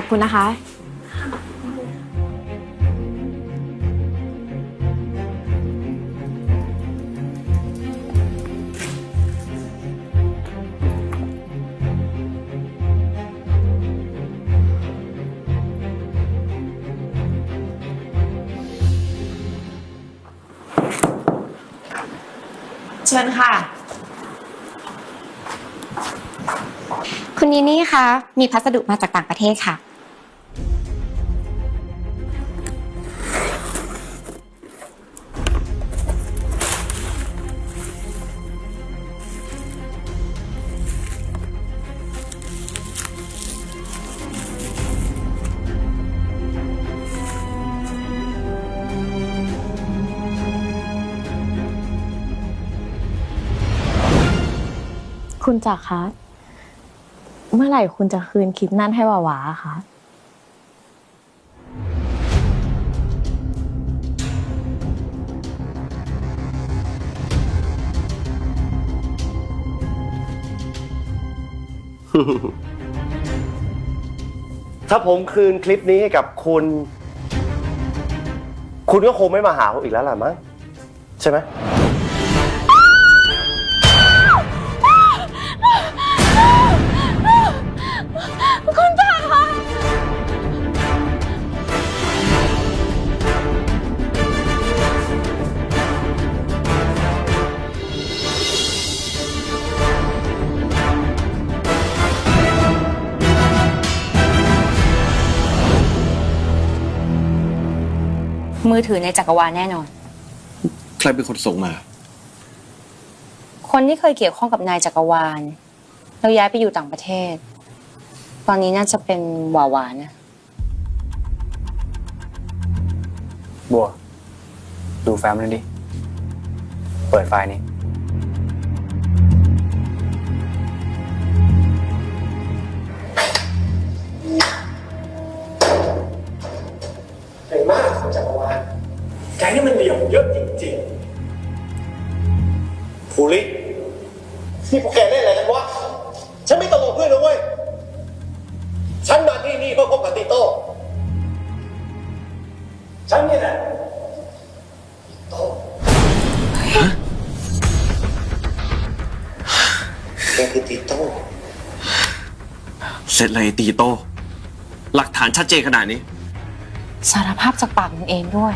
อบคุณนะคะ เชิญค่ะ คุณนีนี่คะมีพัสดุมาจากต่างประเทศค่ะ คุณจักรคะ เมื่อไหร่คุณจะคืนคลิปนั่นให้วาวาคะถ้าผมคืนคลิปนี้ให้กับคุณ คุณก็คงไม่มาหาผมอีกแล้วล่ะมั้งใช่ไหม มือถือในจักรวาลแน่นอน ใครเป็นคนส่งมา คนที่เคยเกี่ยวข้องกับนายจักรวาลแล้วย้ายไปอยู่ต่างประเทศ ตอนนี้น่าจะเป็นวาวานะ บัว ดูแฟ้มนั้นดิ เปิดไฟล์นี้ นี่มันเหลี่ยมเยอะจริงๆภูรินี่พวกแกเล่นอะไรกันวะ ฉันไม่ตลกด้วยนะเว้ย ฉันมาที่นี่เพื่อพบกับติโต้ ฉันนี่แหละติโต้แกคือติโต้ เสร็จเลยตีโตหลักฐานชัดเจนขนาดนี้ สารภาพจากปากมันเองด้วย